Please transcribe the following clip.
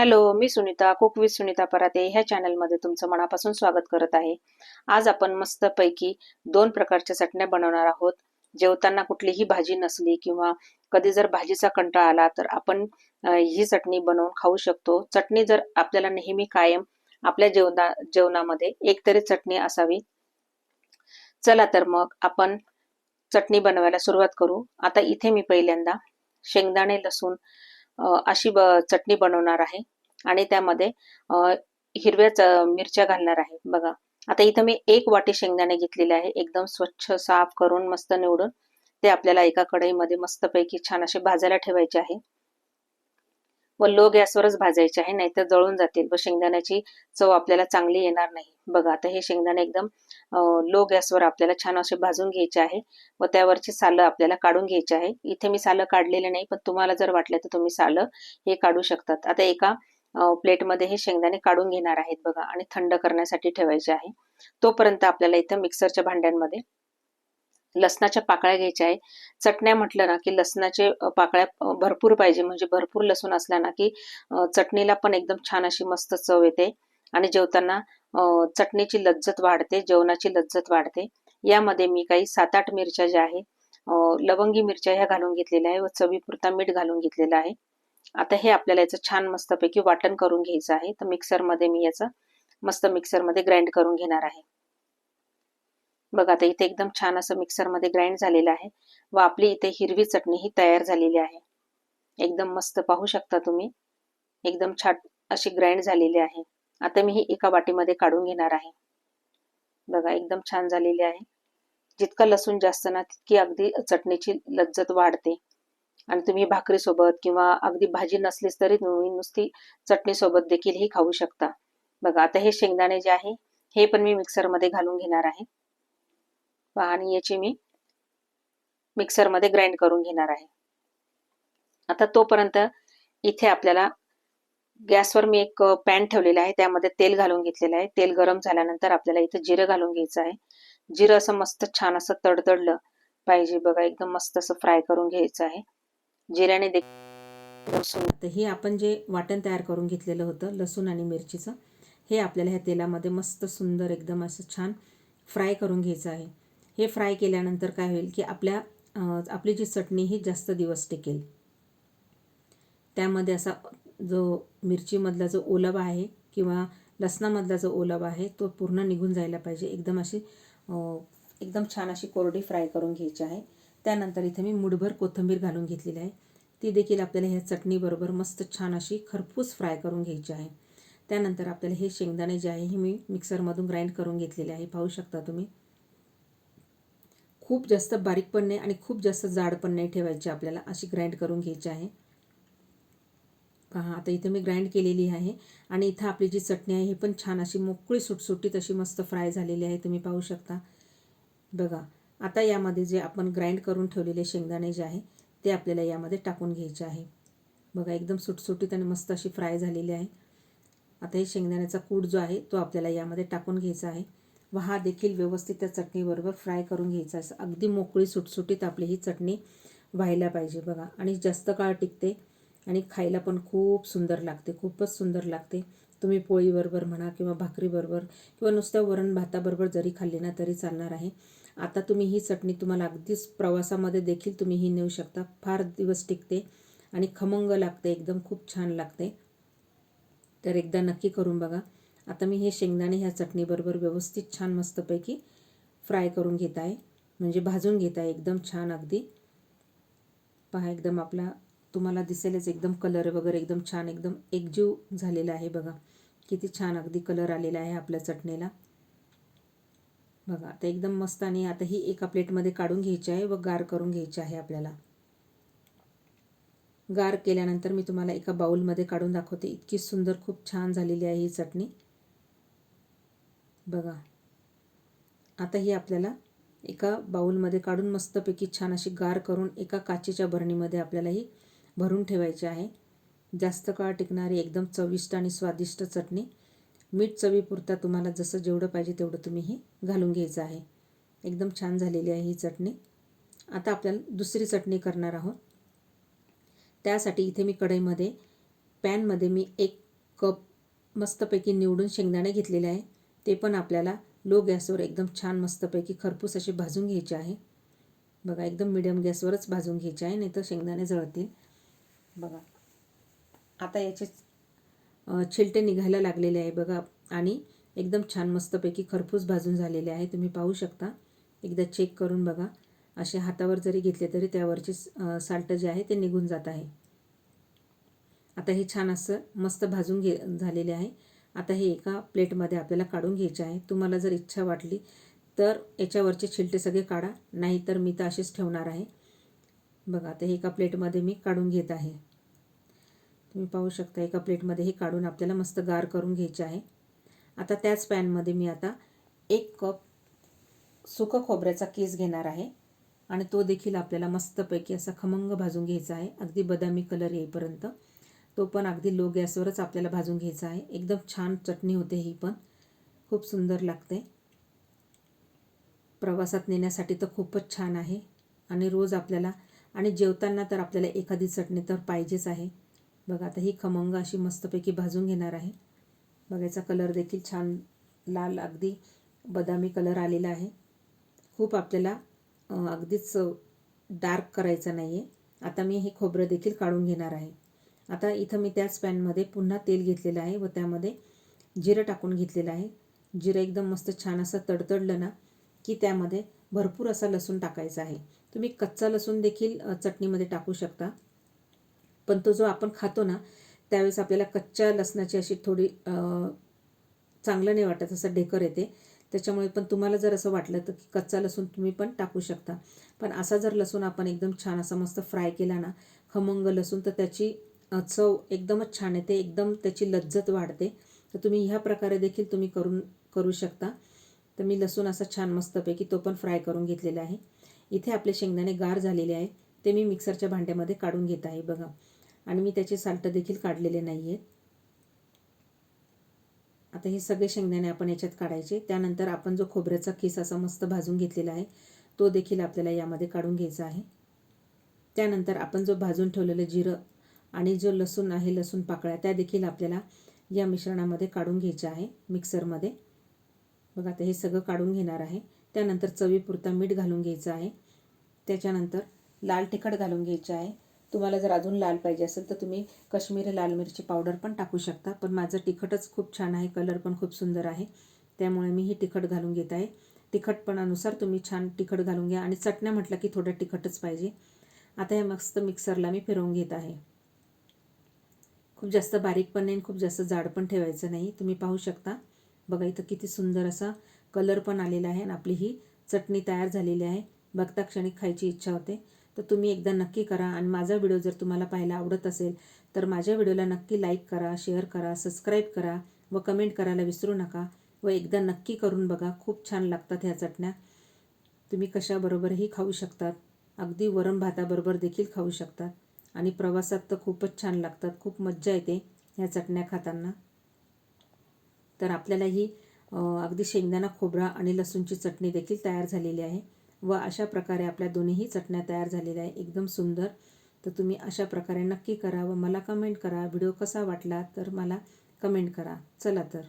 Hello मी Sunita cook with Sunita Parate. ह्या चॅनलमध्ये तुमचं मनापासून स्वागत करत आहे. आज आपण मस्तपैकी दोन प्रकारच्या चटण्या बनवणार आहोत. जेवताना कुठलीही भाजी नसली किंवा कधी जर भाजीचा कंटाळा आला तर आपण ही चटणी बनवून खाऊ शकतो. चटणी जर आपल्याला नेहमी कायम आपल्या जेवणा जेवणामध्ये एक तरी चटणी असावी. चला तर मग आपण चटणी बनवायला सुरुवात करू. आता इथे मी पहिल्यांदा शेंगदाणे लसूण अशी ब चटणी बनवणार आहे. आणि त्यामध्ये हिरव्या च- मिरच्या घालणार आहे. बघा आता इथं मी एक वाटी शेंगदाणे घेतलेले आहे. एकदम स्वच्छ साफ करून मस्त निवडून ते आपल्याला एका कढईमध्ये मस्तपैकी छान असे भाजायला ठेवायचे आहे. व लो गॅसवरच भाजायचे आहे नाहीतर जळून जातील व शेंगदाण्याची चव आपल्याला चांगली येणार नाही. बघा आता हे शेंगदाणे एकदम लो गॅसवर आपल्याला छान असे भाजून घ्यायचे आहे व त्यावरची सालं आपल्याला काढून घ्यायची आहे. इथे मी सालं काढलेले नाही पण तुम्हाला जर वाटलं तर तुम्ही सालं हे काढू शकतात. आता एका प्लेटमध्ये हे शेंगदाणे काढून घेणार आहेत बघा आणि थंड करण्यासाठी ठेवायचे आहे. तोपर्यंत आपल्याला इथं मिक्सरच्या भांड्यांमध्ये लसणाच्या पाकळ्या घ्यायच्या आहे. चटण्या म्हटलं ना की लसणाचे पाकळ्या भरपूर पाहिजे. म्हणजे भरपूर लसूण असला ना की चटणीला पण एकदम छान अशी मस्त चव येते. आणि जेवताना चटणीची लज्जत वाढते जेवणाची लज्जत वाढते. यामध्ये मी काही सात आठ मिरच्या ज्या आहे लवंगी मिरच्या ह्या घालून घेतलेल्या आहे व चवीपुरता मीठ घालून घेतलेलं आहे. आता हे आपल्याला याचं छान मस्तपैकी वाटण करून घ्यायचं आहे. तर मिक्सरमध्ये मी याचं मस्त मिक्सरमध्ये ग्राइंड करून घेणार आहे. बघा आता इथे एकदम छान असं मिक्सरमध्ये ग्राइंड झालेलं आहे. व आपली इथे हिरवी चटणी ही तयार झालेली आहे. एकदम मस्त पाहू शकता तुम्ही. एकदम छान अशी ग्राइंड झालेली आहे. आता मी ही एका वाटीमध्ये काढून घेणार आहे. बघा एकदम छान झालेली आहे. जितका लसूण जास्त ना तितकी अगदी चटणीची लज्जत वाढते. आणि तुम्ही भाकरी सोबत किंवा अगदी भाजी नसलीच तरी तुम्ही नुसती चटणी सोबत देखील ही खाऊ शकता. बघा आता हे शेंगदाणे जे आहे हे पण मी मिक्सरमध्ये घालून घेणार आहे. आणि याची मी मिक्सरमध्ये ग्राइंड करून घेणार आहे. आता तोपर्यंत इथे आपल्याला गॅसवर मी एक पॅन ठेवलेला आहे. त्यामध्ये तेल घालून घेतलेलं आहे. तेल गरम झाल्यानंतर आपल्याला इथे जिरं घालून घ्यायचं आहे. जिरं असं मस्त छान असं तडतडलं पाहिजे बघा. एकदम मस्त असं फ्राय करून घ्यायचं आहे. जिऱ्याने देखील हे आपण जे वाटण तयार करून घेतलेलं होतं लसूण आणि मिरचीचं हे आपल्याला ह्या तेलामध्ये मस्त सुंदर एकदम असं छान फ्राय करून घ्यायचं आहे. हे फ्राय केल्यानंतर काय होईल की आपल्या आपली जी चटणी ही जास्त दिवस टिकेल. त्यामध्ये असा जो मिरचीमधला जो ओलावा आहे किंवा लसणामधला जो ओलावा आहे तो पूर्ण निघून जायला पाहिजे. एकदम अशी एकदम छान अशी कोरडी फ्राय करून घ्यायची आहे. त्यानंतर इथे मी मुठभर कोथिंबीर घालून घेतलेली आहे. ती देखील आपल्याला ह्या चटणीबरोबर मस्त छान अशी खरपूस फ्राय करून घ्यायची आहे. त्यानंतर आपल्याला हे शेंगदाणे जे आहे हे मी मिक्सरमधून ग्राइंड करून घेतलेले आहे. पाहू शकता तुम्ही. खूप जास्त बारीक पण नाही आणि खूप जास्त जाड पण नाही ठेवायची आपल्याला अशी ग्राइंड करून घ्यायची आहे. पहा आता इथे मी ग्राइंड केलेली आहे आणि इथं आपली जी चटणी आहे ही पण छान अशी मोकळी सुटसुटीत अशी मस्त फ्राय झालेली आहे तुम्ही पाहू शकता. बघा आता यामध्ये जे आपण ग्राइंड करून ठेवलेले शेंगदाणे जे आहे ते आपल्याला यामध्ये टाकून घ्यायचे आहे. बघा एकदम सुटसुटीत आणि मस्त अशी फ्राय झालेली आहे. आता हे शेंगदाण्याचा कूट जो आहे तो आपल्याला यामध्ये टाकून घ्यायचा आहे. व हा देखील व्यवस्थित त्या चटणीबरोबर फ्राय करून घ्यायचा असं अगदी मोकळी सुटसुटीत आपली ही चटणी व्हायला पाहिजे बघा. आणि जास्त काळ टिकते आणि खायला पण खूप सुंदर लागते खूपच सुंदर लागते. तुम्ही पोळीबरोबर म्हणा किंवा भाकरीबरोबर किंवा नुसत्या वरण भाताबरोबर जरी खाल्ली ना तरी चालणार आहे. आता तुम्ही ही चटणी तुम्हाला अगदीच प्रवासामध्ये देखील तुम्ही ही नेऊ शकता. फार दिवस टिकते आणि खमंग लागते एकदम खूप छान लागते. तर एकदा नक्की करून बघा. आता मी हे शेंगदाणे ह्या चटणीबरोबर व्यवस्थित छान मस्तपैकी फ्राय करून घेत आहे. म्हणजे भाजून घेत आहे एकदम छान अगदी. पहा एकदम आपला तुम्हाला दिसेलच एकदम कलर वगैरे एकदम छान एकदम एकजीव झालेला आहे बघा. किती छान अगदी कलर आलेला आहे आपल्या चटणीला. बघा आता एकदम मस्त आणि आता ही एका प्लेटमध्ये काढून घ्यायची आहे व गार करून घ्यायची आहे आपल्याला. गार केल्यानंतर मी तुम्हाला एका बाउलमध्ये काढून दाखवते. इतकी सुंदर खूप छान झालेली आहे ही चटणी. बघा. आता ही आपल्याला एका बाऊलमध्ये काढून मस्तपैकी छान अशी गार करून एका काचेच्या भरणीमध्ये आपल्याला ही भरून ठेवायची आहे. जास्त काळ टिकणारी एकदम चविष्ट आणि स्वादिष्ट चटणी. मीठ चवीपुरता तुम्हाला जसं जेवढं पाहिजे तेवढं तुम्ही ही घालून घ्यायचं आहे. एकदम छान झालेली आहे ही चटणी. आता आपल्याला दुसरी चटणी करणार आहोत. त्यासाठी इथे मी कढईमध्ये पॅनमध्ये मी एक कप मस्तपैकी निवडून शेंगदाणे घेतलेले आहे. ते पण आपल्याला लो गॅसवर एकदम छान मस्तपैकी खरपूस असे भाजून घ्यायचे आहे. बघा एकदम मिडियम गॅसवरच भाजून घ्यायचे आहे नाही तर शेंगदाणे जळतील. बघा आता याचे छिलटे निघायला लागलेले आहे बघा आणि एकदम छान मस्तपैकी खरपूस भाजून झालेले आहे. तुम्ही पाहू शकता. एकदा चेक करून बघा. असे हातावर जरी घेतले तरी त्यावरचे साल्ट जे आहे ते निघून जात आहे. आता हे छान असं मस्त भाजून घे झालेले आहे. आता हे एका प्लेटमध्ये आपल्याला काढून घ्यायचे आहे. तुम्हाला जर इच्छा वाटली तर याच्यावरचे छिलटे सगळे काढा. नाही तर मी तर असेच ठेवणार आहे. बघा आता हे एका प्लेटमध्ये मी काढून घेत आहे. तुम्ही पाहू शकता एका प्लेटमध्ये हे काढून आपल्याला मस्त गार करून घ्यायचे आहे. आता त्याच पॅनमध्ये मी आता एक कप सुकं खोबऱ्याचा केस घेणार आहे. आणि तो देखील आपल्याला मस्तपैकी असा खमंग भाजून घ्यायचा आहे. अगदी बदामी कलर येईपर्यंत. तो पण अगदी लो गॅसवरच आपल्याला भाजून घ्यायचा आहे. एकदम छान चटणी होते ही पण. खूप सुंदर लागते. प्रवासात नेण्यासाठी तर खूपच छान आहे. आणि रोज आपल्याला आणि जेवताना तर आपल्याला एखादी चटणी तर पाहिजेच आहे. बघा आता ही खमंग अशी मस्तपैकी भाजून घेणार आहे. बघायचा कलर देखील छान लाल अगदी बदामी कलर आलेला आहे. खूप आपल्याला अगदीच डार्क करायचं नाही आहे आता मी हे खोबरं देखील काढून घेणार आहे. आता इथं मी त्याच पॅनमध्ये पुन्हा तेल घेतलेलं आहे व त्यामध्ये जिरं टाकून घेतलेलं आहे. जिरं एकदम मस्त छान असं तडतडलं ना की त्यामध्ये भरपूर असा लसूण टाकायचा आहे. तुम्ही कच्चा लसूण देखील चटणीमध्ये टाकू शकता. पण तो जो आपण खातो ना त्यावेळेस आपल्याला कच्च्या लसणाची अशी थोडी चांगलं नाही वाटत असं डेकर येते. त्याच्यामुळे पण तुम्हाला जर असं वाटलं तर कच्चा लसूण तुम्ही पण टाकू शकता. पण असा जर लसूण आपण एकदम छान असा मस्त फ्राय केला ना खमंग लसूण तर त्याची चव एकदमच छान येते एकदम त्याची लज्जत वाढते. तर तुम्ही ह्या प्रकारे देखील तुम्ही करून करू शकता. तर मी लसूण असा छान मस्तपैकी तो पण फ्राय करून घेतलेला आहे. इथे आपले शेंगदाणे गार झालेले आहे ते मी मिक्सरच्या भांड्यामध्ये काढून घेत आहे बघा. आणि मी त्याचे साल्ट देखील काढलेले नाही आहेत आता हे सगळे शेंगदाणे आपण याच्यात काढायचे. त्यानंतर आपण जो खोबऱ्याचा खिस असा मस्त भाजून घेतलेला आहे तो देखील आपल्याला यामध्ये काढून घ्यायचा आहे. त्यानंतर आपण जो भाजून ठेवलेलं जिरं आणि जो लसूण आहे लसूण पाकळ्या त्या देखील आपल्याला या मिश्रणामध्ये काढून घ्यायच्या आहे मिक्सरमध्ये. बघा आता हे सगळं काढून घेणार आहे. त्यानंतर चवीपुरता मीठ घालून घ्यायचं आहे. त्याच्यानंतर लाल तिखट घालून घ्यायचं आहे. तुम्हाला जर अजून लाल पाहिजे असेल तर तुम्ही कश्मीरी लाल मिरची पावडर पण टाकू शकता. पण माझं तिखटच खूप छान आहे कलर पण खूप सुंदर आहे. त्यामुळे मी ही तिखट घालून घेत आहे. तिखटपणानुसार तुम्ही छान तिखट घालून घ्या. आणि चटण्या म्हटलं की थोडं तिखटच पाहिजे. आता हे मस्त मिक्सरला मी फिरवून घेत आहे. खूप जास्त बारीक पण नाही खूप जास्त जाड पण ठेवायचं नाही. तुम्ही पाहू शकता. बघा इथं किती सुंदर असा कलर पण आलेला आहे आणि आपली ही चटणी तयार झालेली आहे. बघता क्षणी खायची इच्छा होते. तर तुम्ही एकदा नक्की करा आणि माझा व्हिडिओ जर तुम्हाला पाहायला आवडत असेल तर माझ्या व्हिडिओला नक्की लाईक करा शेअर करा सबस्क्राईब करा व कमेंट करायला विसरू नका व एकदा नक्की करून बघा. खूप छान लागतात ह्या चटण्या. तुम्ही कशाबरोबरही खाऊ शकतात. अगदी वरण भाताबरोबर देखील खाऊ शकतात. आणि प्रवासात तर खूपच छान लागतात. खूप मज्जा येते ह्या चटण्या खाताना. तर आपल्याला ही अगदी शेंगदाणा खोबरा आणि लसूणची चटणी देखील तयार झालेली आहे व अशा प्रकारे आपल्या दोन्हीही चटण्या तयार झालेल्या आहे एकदम सुंदर. तर तुम्ही अशा प्रकारे नक्की करा व मला कमेंट करा. व्हिडिओ कसा वाटला तर मला कमेंट करा. चला तर.